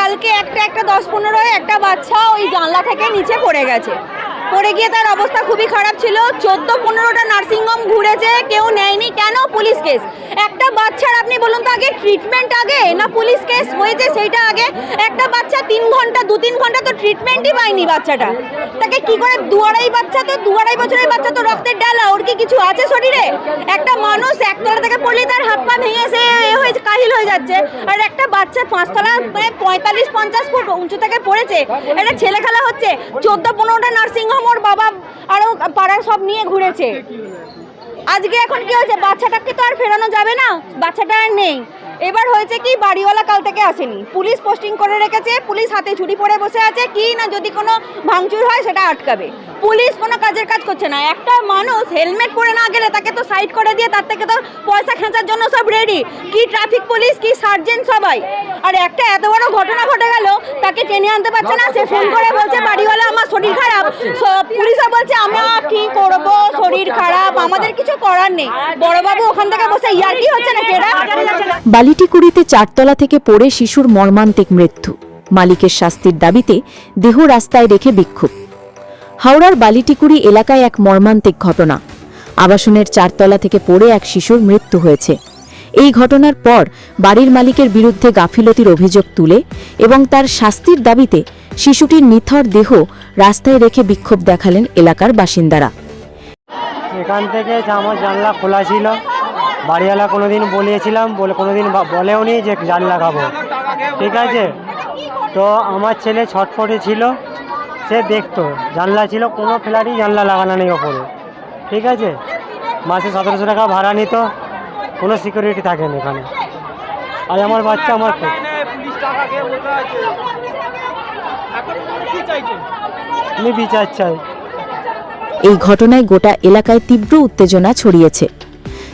কালকে একটা একটা দশ পনেরো একটা বাচ্চা ওই জানলা থেকে নিচে পড়ে গেছে। পড়ে গিয়ে তার অবস্থা খুবই খারাপ ছিল। চোদ্দ পনেরোটা নার্সিংহোম ঘুরেছে, কেউ নেয়নি। কেন? Police case. একটা বাচ্চার আপনি বলুন তো আগে ট্রিটমেন্ট আগে না পুলিশ কেস হয়েছে সেইটা আগে? একটা বাচ্চা তিন ঘণ্টা, দু তিন ঘণ্টা তো ট্রিটমেন্টই পায়নি বাচ্চাটা। তাকে কি করে দু আড়াই বাচ্চা তো, দু আড়াই বছরের বাচ্চা তো রক্তের ডালা, ওর কি কিছু আছে শরীরে? একটা মানুষ একতলা থেকে পড়লেই তার হাত পা ভেঙে সে কাহিল হয়ে যাচ্ছে। আর একটা বাচ্চা পাঁচতলা মানে পঁয়তাল্লিশ, পঞ্চাশ ফুট উঁচু থেকে পড়েছে। একটা ছেলে খেলা হচ্ছে। চোদ্দ, পনেরোটা নার্সিংহোম ওর বাবা আরও পাড়ার সব নিয়ে ঘুরেছে। আজকে এখন কি হয়েছে? বাচ্চাটাকে তো আর ফেরানো যাবে না। বাচ্চাটা আর নেই। এবার হয়েছে কি, বাড়িওয়ালা কাল থেকে আসেনি। পুলিশ পোস্টিং করে রেখেছে। পুলিশ হাতে ছুরি পরে বসে আছে। কি না যদি কোনো ভাঙচুর হয়, সেটা আটকাবে। পুলিশ কোনো কাজের কাজ করছে না। একটা মানুষ হেলমেট পরে না গেলে তাকে তো সাইড করে দিয়ে তার থেকে তো পয়সা খেঁচার জন্য সব রেডি কি ট্রাফিক পুলিশ কি সার্জেন্ট সবাই। আর একটা এত বড় ঘটনা ঘটে গেল, তাকে টেনে আনতে পারছে না। সে ফোন করে বলছে, বাড়িওয়ালা, আমার শরীর খারাপ। পুলিশও বলছে, আমরা কি করব? শরীর আমাদের কিছু করার নেই। বড়বাবু ওখান থেকে বসে ইয়ার্কি হচ্ছে না কেরা বালিটিকুড়িতে চারতলা থেকে পড়ে শিশুর মর্মান্তিক মৃত্যু। মালিকের শাস্তির দাবিতে দেহ রাস্তায় রেখে বিক্ষোভ। হাওড়ার বালিটিকুড়ি এলাকায় এক মর্মান্তিক ঘটনা। আবাসনের চারতলা থেকে পড়ে এক শিশুর মৃত্যু হয়েছে। এই ঘটনার পর বাড়ির মালিকের বিরুদ্ধে গাফিলতির অভিযোগ তুলে এবং তার শাস্তির দাবিতে শিশুটির নিথর দেহ রাস্তায় রেখে বিক্ষোভ দেখালেন এলাকার বাসিন্দারা। এখান থেকে আমার জানলা খোলা ছিল। বাড়িওয়ালা কোনো দিন বলিয়েছিলাম বলে কোনো দিন বলেও নি যে জানলা খাব। ঠিক আছে? তো আমার ছেলে ছটফটে ছিল সে দেখতো। জানলা ছিল কোনো ফ্ল্যাটই জানলা লাগানো নেই ওপরে। ঠিক আছে? মাসে সতেরোশো টাকা ভাড়া নিত কোনো সিকিউরিটি থাকে না এখানে। আর আমার বাচ্চা আমার আমি বিচার চাই। এই ঘটনায় গোটা এলাকায় তীব্র উত্তেজনা ছড়িয়েছে।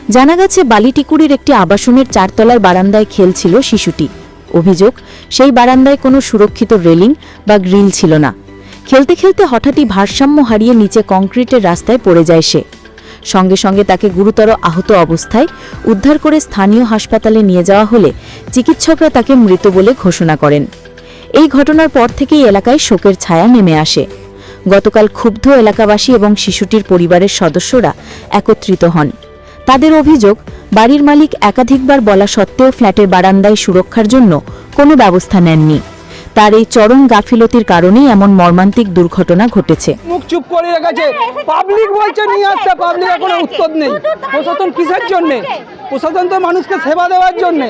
জানা গেছে, বালিটিকুড়ির একটি আবাসনের চারতলার বারান্দায় খেলছিল শিশুটি। অভিযোগ, সেই বারান্দায় কোনো সুরক্ষিত রেলিং বা গ্রিল ছিল না। খেলতে খেলতে হঠাৎই ভারসাম্য হারিয়ে নিচে কংক্রিটের রাস্তায় পড়ে যায় সে। সঙ্গে সঙ্গে তাকে গুরুতর আহত অবস্থায় উদ্ধার করে স্থানীয় হাসপাতালে নিয়ে যাওয়া হলে চিকিৎসকরা তাকে মৃত বলে ঘোষণা করেন। এই ঘটনার পর থেকেই এলাকায় শোকের ছায়া নেমে আসে। গতকাল ক্ষুব্ধ এলাকাবাসী এবং শিশুটির পরিবারের সদস্যরা একত্রিত হন। তাদের অভিযোগ বাড়ির মালিক একাধিকবার বলা সত্ত্বেও ফ্ল্যাটের বারান্দায় সুরক্ষার জন্য কোনো ব্যবস্থা নেননি। তার এই চরম গাফিলতির কারণেই এমন মর্মান্তিক দুর্ঘটনা ঘটেছে। মুখ চুপ করে রেখেছে। পাবলিক বলছে নিয়ে আসতে পাবলিক এখনও উত্তর নেই। প্রশাসন কিসের জন্যে? প্রশাসন তো মানুষকে সেবা দেওয়ার জন্যে।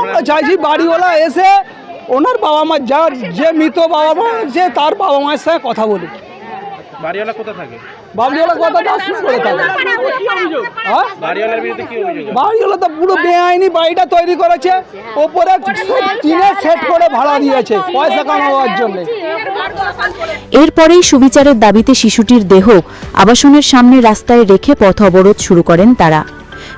আমরা চাইছি বাড়িওয়ালা এসে ওনার বাবা মা যার যে মৃত বাবা মা যে তার বাবা মায়ের সাথে কথা বলুক বাড়িওয়ালা কোথা থাকে? বাড়িওয়ালা কথা দার্শন করে থাকে? হ্যাঁ? বাড়িওয়ালার বিরুদ্ধে কি অভিযোগ বাড়িওয়ালা তো পুরো বেআইনি বাড়িটা তৈরি করেছে। ওপরে টিনে সেট করে ভাড়া দিয়েছে পয়সা কামাবার জন্যে। এরপরেই সুবিচারের দাবিতে শিশুটির দেহ আবাসনের সামনে রাস্তায় রেখে পথ অবরোধ শুরু করেন তারা।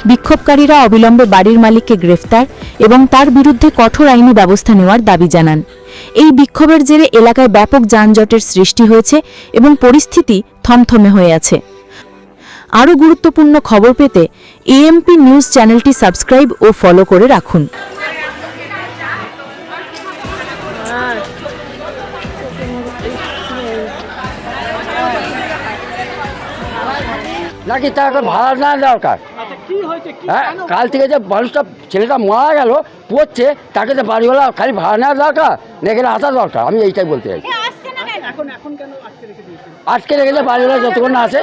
বিক্ষোভকারীরা অবিলম্বে বাড়ির মালিককে গ্রেফতার এবং তার বিরুদ্ধে কঠোর আইনি ব্যবস্থা নেওয়ার দাবি জানান। এই বিক্ষোভের জেরে এলাকায় ব্যাপক যানজটের সৃষ্টি হয়েছে এবং পরিস্থিতি থমথমে হয়ে আছে। আরও গুরুত্বপূর্ণ খবর পেতে এএমপি নিউজ চ্যানেলটি সাবস্ক্রাইব ও ফলো করে রাখুন। নাকি তাকে ভাড়া না দরকার? কাল থেকে যে মানুষটা ছেলেটা মারা গেল পড়ছে তাকে তো বাড়িওয়ালা খালি ভাড়া নেওয়া দরকার না এখানে আসা দরকার? আমি এইটাই বলতে চাই আজকে রেখেছে বাড়িওয়ালা যতক্ষণ না আসে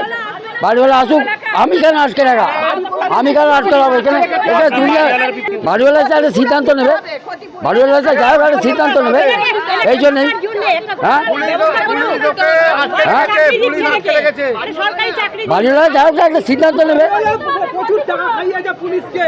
বাড়িওয়ালা আসুক আমি কেন আজকে রাখা আমি কেন আজকে রাখব এখানে দুনিয়া বাড়িওয়ালা একটা সিদ্ধান্ত নেবে বাড়িওয়ালা যা যাই হোক একটা সিদ্ধান্ত নেবে এই জন্যই হ্যাঁ হ্যাঁ বাড়িওয়ালা যাও একটা সিদ্ধান্ত নেবে। প্রচুর টাকা খাইয়েছে পুলিশকে।